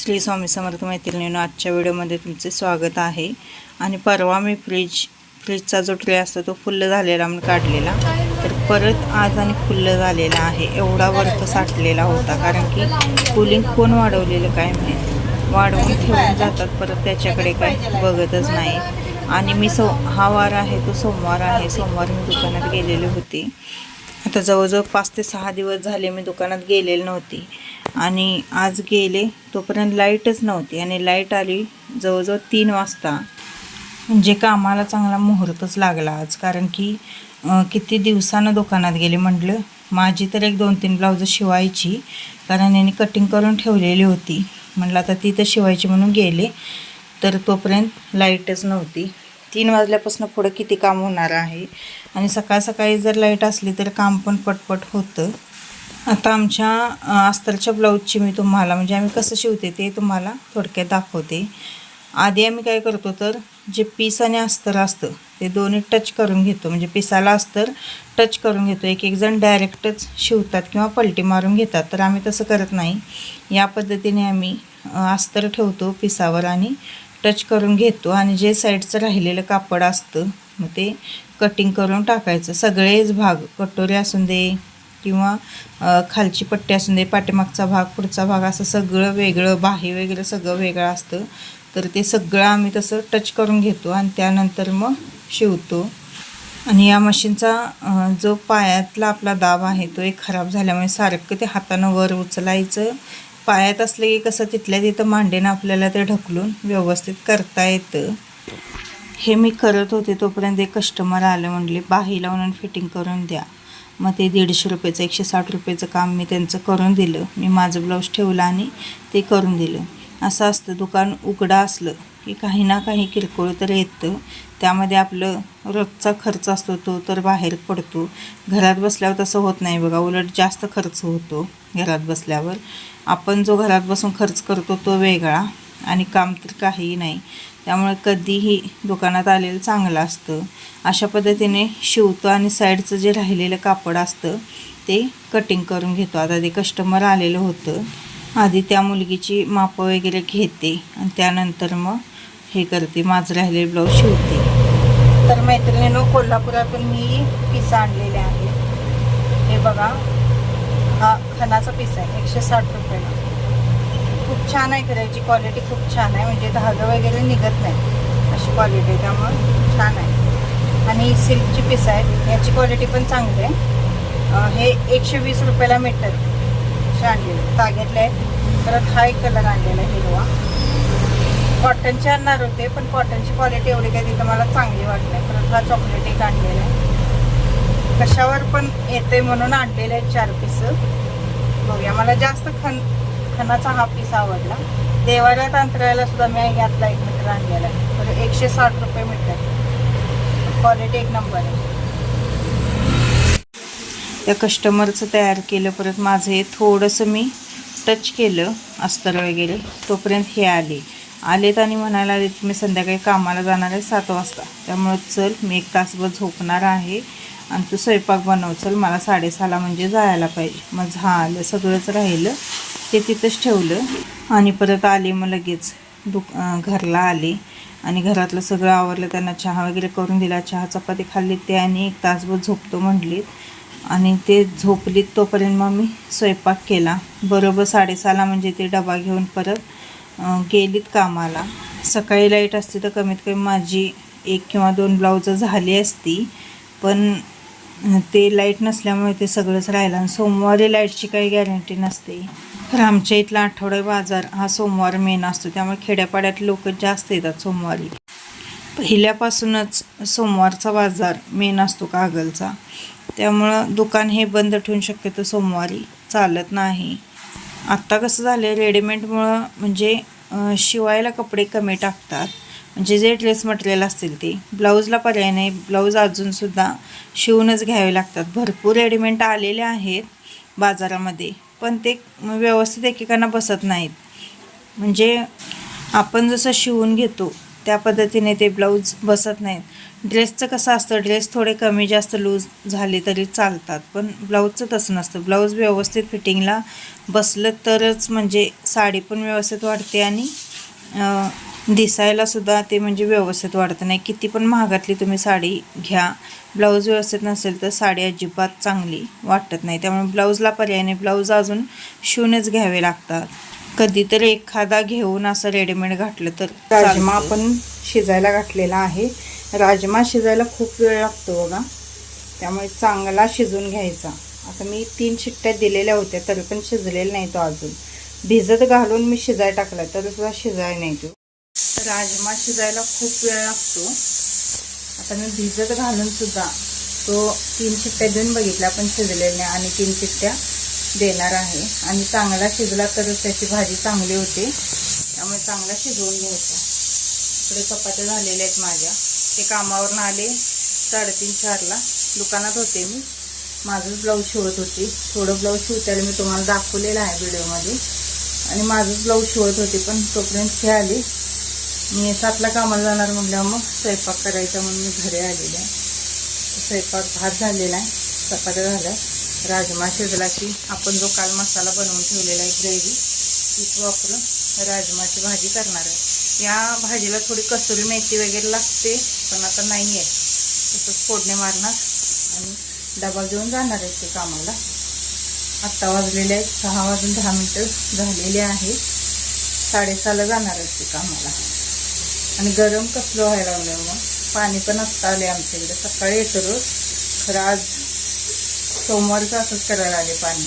श्री स्वामी समर्थ मैत्रिणीनं आजच्या व्हिडिओमध्ये तुमचे स्वागत आहे. आणि परवा मी फ्रीज फ्रीजचा जो ट्रे असतो तो फुल्ल झालेला म्हणून काढलेला. तर परत आज आणि फुल्ल झालेला आहे. एवढा वर्थ साठलेला होता कारण की कुलिंग कोण वाढवलेलं काय माहीत. वाढवून ठेवून जातात परत त्याच्याकडे काय बघतच नाही. आणि मी सो हा वार आहे तो सोमवार आहे. सोमवार मी दुकानात गेलेले होते. आता जवळजवळ पाच ते सहा दिवस झाले मी दुकानात गेलेले नव्हती. आणि आज गेले तोपर्यंत लाईटच नव्हती आणि लाइट आली जवळजवळ तीन वाजता. म्हणजे कामाला चांगला मुहूर्तच लागला आज कारण की किती दिवसानं दुकानात गेले म्हटलं? माझी तर एक दोन तीन ब्लाऊज शिवायची कारण यांनी कटिंग करून ठेवलेली होती. म्हटलं आता ती तर शिवायची म्हणून गेले तर तोपर्यंत लाईटच नव्हती. तीन वाजल्यापासून पुढं किती काम होणार आहे? आणि सकाळ सकाळी जर लाइट असली तर काम पण पटपट होतं. आता आमच्या अस्तरच्या ब्लाऊजची मी तुम्हाला म्हणजे आम्ही कसं शिवते ते तुम्हाला थोडक्यात दाखवते. आधी आम्ही काय करतो तर जे पीस आणि अस्तर असतं ते दोन्ही टच करून घेतो. म्हणजे पिसाला अस्तर टच करून घेतो. एक एक जण डायरेक्टच शिवतात किंवा पलटी मारून घेतात. तर आम्ही तसं करत नाही. या पद्धतीने आम्ही अस्तर ठेवतो पिसावर आणि टच करून घेतो. आणि जे साईडचं राहिलेलं कापड असतं मग ते कटिंग करून टाकायचं. सगळेच भाग कटोरे असून दे किंवा खालची पट्टी असून दे पाठीमागचा भाग पुढचा भाग असं सगळं वेगळं बाही वगैरे सगळं वेगळं असतं. तर ते सगळं आम्ही तसं टच करून घेतो आणि त्यानंतर मग शिवतो. आणि या मशीनचा जो पायातला आपला दाब आहे तो एक खराब झाल्यामुळे सारखं ते हातानं वर उचलायचं. पायात असलं की कसं तिथल्या तिथं मांडीनं आपल्याला ते ढकलून व्यवस्थित करता येतं. हे मी करत होते तोपर्यंत एक कस्टमर आलं म्हणले बाही लावून आणि फिटिंग करून द्या. मग ते दीडशे रुपयाचं एकशे साठ रुपयाचं काम मी त्यांचं करून दिलं. मी माझं ब्लाऊज ठेवलं आणि ते करून दिलं. असं असतं दुकान उघडं असलं की काही ना काही किरकोळ तर येतं. त्यामध्ये आपलं रोजचा खर्च असतो तो तर बाहेर पडतो. घरात बसल्यावर तसं होत नाही बघा उलट जास्त खर्च होतो घरात बसल्यावर. आपण जो घरात बसून खर्च करतो तो वेगळा आणि काम तर काहीही नाही. त्यामुळे कधीही दुकानात आलेलं चांगलं असतं. अशा पद्धतीने शिवतो आणि साईडचं जे राहिलेलं कापड असतं ते कटिंग करून घेतो. आता ते कस्टमर आलेलं होतं. आधी त्या मुलगीची मापं वगैरे घेते आणि त्यानंतर मग हे करते. माझं राहिलेलं ब्लाऊज शिवते. तर मैत्रिणीनो कोल्हापुरातून मी पिसा आणलेले आहे हे बघा हा खणाचा पिसा आहे. एकशे साठ रुपयाला. खूप छान आहे करायची. क्वालिटी खूप छान आहे. म्हणजे धागं वगैरे निघत नाही. अशी क्वालिटी आहे. त्यामुळं छान आहे. आणि सिल्कची पीस आहे याची क्वालिटी पण चांगली आहे. हे एकशे वीस रुपयाला मीटर असे आणलेले तागेतले आहेत. परत हा एक कलर आणलेला आहे हिरवा. कॉटनचे आणणार होते पण कॉटनची क्वालिटी एवढी काही तिथं मला चांगली वाटली परत हा चॉकलेट एक आणलेला आहे. कशावर पण येते म्हणून आणलेले आहेत चार पीस बघूया. मला जास्त खन खणाचा हा पीस आवडला. देवाऱ्या तांत्र्याला सुद्धा मी यातला एक मीटर आणलेला आहे. तर एकशे साठ रुपये मीटर. क्वालिटी एक नंबर आहे. त्या कस्टमरचं तयार केलं परत माझं हे थोडंसं मी टच केलं अस्तर वगैरे तोपर्यंत हे आले. आलेत आणि म्हणायला आले मी संध्याकाळी कामाला जाणार आहे सात वाजता. त्यामुळं चल मी एक तासभर झोपणार आहे आणि तू स्वयंपाक बनव. चल मला साडेसहाला म्हणजे जायला पाहिजे. मग झालं सगळंच राहिलं. ते तिथंच ठेवलं आणि परत आले मग लगेच दुक घरला आले आणि घरातलं सगळं आवरलं. त्यांना चहा वगैरे करून दिला. चहा चपाती खाल्ली. ते आणि एक तासभर झोपतो म्हटलीत आणि ते झोपलीत तोपर्यंत मग मी स्वयंपाक केला. बरोबर साडेसहाला म्हणजे ते डबा घेऊन परत गेलीत कामाला. सकाळी लाइट असते तर कमीत कमी माझी एक किंवा दोन ब्लाऊजं झाली असती. पण ते लाइट नसल्यामुळे ते सगळंच राहिलं आणि सोमवारी लाईटची काही गॅरंटी नसते. तर आमच्या इथला आठवडा बाजार हा सोमवार मेन असतो. त्यामुळे खेड्यापाड्यात लोक जास्त येतात सोमवारी. पहिल्यापासूनच सोमवारचा बाजार मेन असतो कागलचा. त्यामुळं दुकान हे बंद ठेवून शक्यतो सोमवारी चालत नाही. आत्ता कसं झालं आहे रेडीमेडमुळं म्हणजे शिवायला कपडे कमी टाकतात. म्हणजे जे ड्रेस मटेरियल असतील ते. ब्लाऊजला पर्याय नाही. ब्लाऊज अजूनसुद्धा शिवूनच घ्यावे लागतात. भरपूर रेडीमेड आलेले आहेत बाजारामध्ये. पण ते व्यवस्थित एकेकांना बसत नाहीत. म्हणजे आपण जसं शिवून घेतो त्या पद्धतीने ते ब्लाऊज बसत नाहीत. ड्रेसचं कसं असतं ड्रेस थोडे कमी जास्त लूज झाले तरी चालतात पण ब्लाऊजचं तसं नसतं. ब्लाऊज व्यवस्थित फिटिंगला बसलं तरच म्हणजे साडी पण व्यवस्थित वाटते आणि दिसायला सुद्धा ते म्हणजे व्यवस्थित वाढत नाही. किती पण महागातली तुम्ही साडी घ्या. ब्लाऊज व्यवस्थित नसेल तर साडी अजिबात चांगली वाटत नाही. त्यामुळे ब्लाऊजला पर्याय नाही. ब्लाऊज अजून शिवूनच घ्यावे लागतात. कधीतरी एखादा घेऊन असं रेडीमेड घातलं तर राजमा आपण शिजायला घातलेला आहे. राजमा शिजायला खूप वेळ लागतो बघा. त्यामुळे चांगला शिजून घ्यायचा. आता मी तीन शिट्ट्या दिलेल्या होत्या तरी पण शिजलेला नाही तो अजून. भिजत घालून मी शिजाय टाकला तरी सुद्धा शिजाय नाही तो. राजमा शिजायला खूप वेळ लागतो. आता मी भिजत घालून सुद्धा तो तीन शिट्ट्या देऊन बघितल्या पण शिजलेल्या नाही आणि तीन शिट्ट्या देणार आहे. आणि चांगला शिजला तरच त्याची भाजी चांगली होते. त्यामुळे चांगला शिजवून घ्यायचा. इकडे चपात्या झालेल्या आहेत माझ्या. ते कामावरून आले साडेतीन चारला. दुकानात होते मी. माझंच ब्लाऊज शिवत होती. थोडं ब्लाऊज शिवताना मी तुम्हाला दाखवलेलं आहे व्हिडिओमध्ये. आणि माझंच ब्लाऊज शिवत होते पण तोपर्यंत हे आले. मी सातला कामाला जाणार म्हटल्यावर मग स्वयंपाक करायचा म्हणून मी घरी आलेले आहे. स्वयंपाक भात झालेला आहे चपात्या झाल्या. राजमा शिजला की आपण जो काल मसाला बनवून ठेवलेला आहे ग्रेव्ही तीच वापरून राजमाची भाजी करणार आहे. या भाजीला थोडी कसुरी मेथी वगैरे लागते पण आता नाही आहे. तसंच फोडणे मारणार आणि डबा घेऊन जाणार आहे ते कामाला. आत्ता वाजलेले आहेत सहा वाजून दहा मिनटं झालेले आहे. साडेसहाला जाणार आहेत ते कामाला. आणि गरम कसलं व्हायला लागलं मग पाणी पण आत्ता आले आमच्याकडे सकाळी येतं रोज. खरं आज सोमवारचं असंच करायला आले पाणी.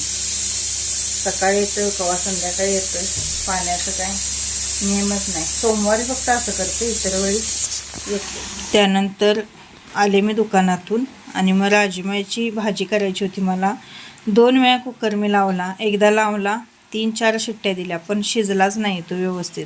सकाळी येतं कवा संध्याकाळी येतं पाण्याचं काय नियमच नाही. सोमवारी फक्त असं करते इतर वेळी येते. त्यानंतर आले मी दुकानातून आणि मग राजमाची भाजी करायची होती मला. दोन वेळा कुकर मी लावला. एकदा लावला तीन चार शिट्ट्या दिल्या पण शिजलाच नाही तो व्यवस्थित.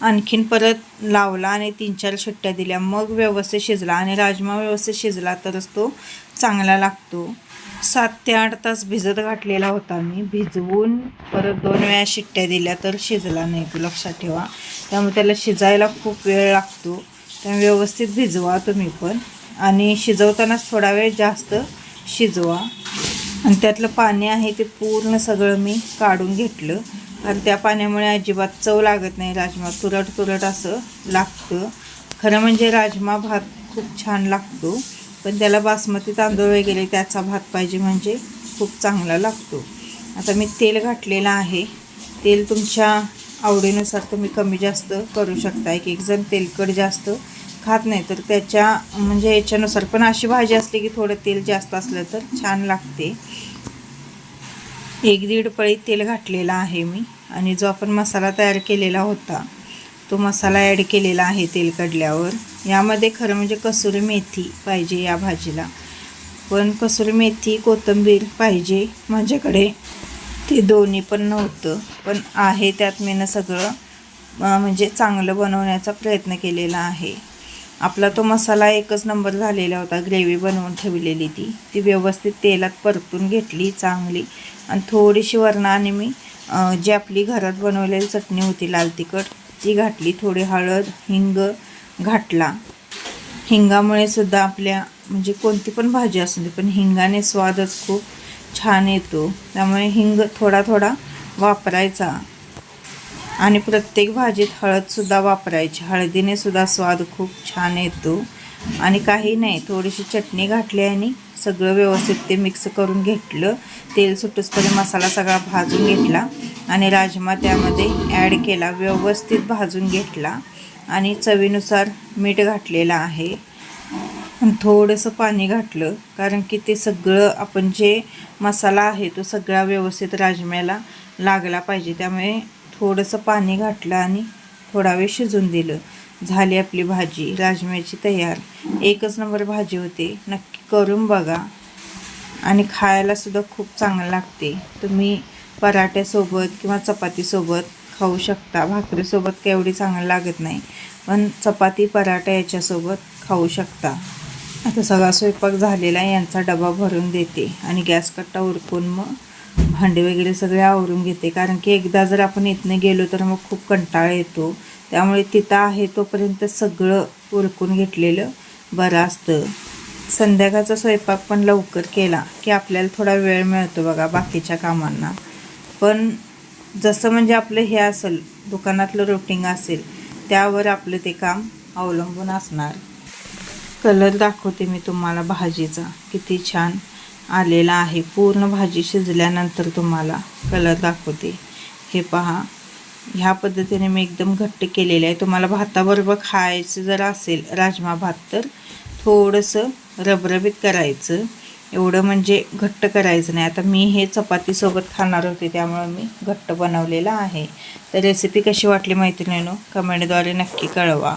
आणखीन परत लावला आणि तीन चार शिट्ट्या दिल्या. मग व्यवस्थित शिजला आणि राजमा व्यवस्थित शिजला तरच तो चांगला लागतो. सात ते आठ तास भिजत घातलेला होता मी. भिजवून परत दोन वेळा शिट्ट्या दिल्या तर शिजला नाही तो. लक्षात ठेवा. त्यामुळे त्याला शिजायला खूप वेळ लागतो. त्यामुळे व्यवस्थित भिजवा तुम्ही पण. आणि शिजवतानाच थोडा वेळ जास्त शिजवा. आणि त्यातलं पाणी आहे ते पूर्ण सगळं मी काढून घेतलं. कारण त्या पाण्यामुळे अजिबात चव लागत नाही राजमा. तुरट तुरट असं लागतं. खरं म्हणजे राजमा भात खूप छान लागतो. पण त्याला बासमती तांदूळ वगैरे त्याचा भात पाहिजे म्हणजे खूप चांगला लागतो. आता मी तेल घातलेलं आहे. तेल तुमच्या आवडीनुसार तुम्ही कमी जास्त करू शकता. एक एक जण तेलकट जास्त खात नाही तर त्याच्या म्हणजे याच्यानुसार. पण अशी भाजी असली की थोडं तेल जास्त असलं तर छान लागते. एक दीड पळी तेल घातलेलं आहे मी आणि जो आपण मसाला तयार केलेला होता तो मसाला ॲड केलेला आहे तेल कढल्यावर यामध्ये खरं म्हणजे कसुरी मेथी पाहिजे या भाजीला. पण कसुरी मेथी कोथिंबीर पाहिजे माझ्याकडे. ते दोन्ही पण नव्हतं पण आहे त्यात मी सगळं म्हणजे चांगलं बनवण्याचा प्रयत्न केलेला आहे. आपला तो मसाला एकच नंबर झालेला होता. ग्रेव्ही बनवून ठेवलेली ती. ती व्यवस्थित तेलात परतून घेतली चांगली. आणि थोडीशी वरणाने मी जी आपली घरात बनवलेली चटणी होती लाल तिखट ती घातली. थोडी हळद हिंग घातला हिंगामुळे सुद्धा आपल्या म्हणजे कोणती पण भाजी असू दे पण हिंगाने स्वादच खूप छान येतो. त्यामुळे हिंग थोडा थोडा वापरायचा. आणि प्रत्येक भाजीत हळदसुद्धा वापरायची. हळदीने सुद्धा स्वाद खूप छान येतो. आणि काही नाही थोडीशी चटणी घातली आणि सगळं व्यवस्थित ते मिक्स करून घेतलं. तेल सुटूसपर्यंत मसाला सगळा भाजून घेतला आणि राजमा त्यामध्ये ॲड केला व्यवस्थित भाजून घेतला आणि चवीनुसार मीठ घातलेलं आहे. थोडंसं पाणी घातलं कारण की ते सगळं आपण जे मसाला आहे तो सगळा व्यवस्थित राजम्याला लागला पाहिजे. त्यामुळे थोडंसं पाणी घातलं आणि थोडा वेळ शिजून दिलं. झाली आपली भाजी राजम्याची तयार. एकच नंबर भाजी होते. नक्की करून बघा. आणि खायला सुद्धा खूप चांगलं लागते. तुम्ही पराठ्यासोबत किंवा चपातीसोबत खाऊ शकता. भाकरीसोबत काही एवढी चांगलं लागत नाही. पण चपाती पराठा याच्यासोबत खाऊ शकता. आता सगळा स्वयंपाक झालेला आहे. यांचा डबा भरून देते. आणि गॅस कट्टा उरकून मग भांडे वगैरे सगळे आवरून घेते. कारण की एकदा जर आपण इथनं गेलो तर मग खूप कंटाळा येतो. त्यामुळे तिथं आहे तोपर्यंत सगळं उरकून घेतलेलं बरं असतं. संध्याकाळचा स्वयंपाक पण लवकर केला की आपल्याला थोडा वेळ मिळतो बघा बाकीच्या कामांना. पण जसं म्हणजे आपलं हे असेल दुकानातलं रुटीन असेल त्यावर आपलं ते काम अवलंबून असणार. कलर दाखवते मी तुम्हाला भाजीचा. किती छान. आलेला आहे. पूर्ण भाजी शिजल्यानंतर तुम्हाला कलर दाखवते. हे पहा. ह्या पद्धतीने मी एकदम घट्ट केलेले आहे. तुम्हाला भाताबरोबर खायचं जर असेल राजमा भात तर थोडंसं रबरबीत करायचं. एवढं म्हणजे घट्ट करायचं नाही. आता मी हे चपातीसोबत खाणार होते त्यामुळे मी घट्ट बनवलेलं आहे. तर रेसिपी कशी वाटली मैत्रिणीनो? कमेंटद्वारे नक्की कळवा.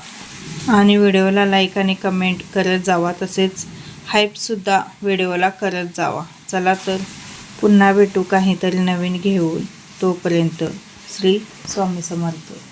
आणि व्हिडिओला लाईक आणि कमेंट करत जावा. तसेच हाईपसुद्धा व्हिडिओला करत जावा. चला तर पुन्हा भेटू काहीतरी नवीन घेऊन. तोपर्यंत श्री स्वामी समर्थ.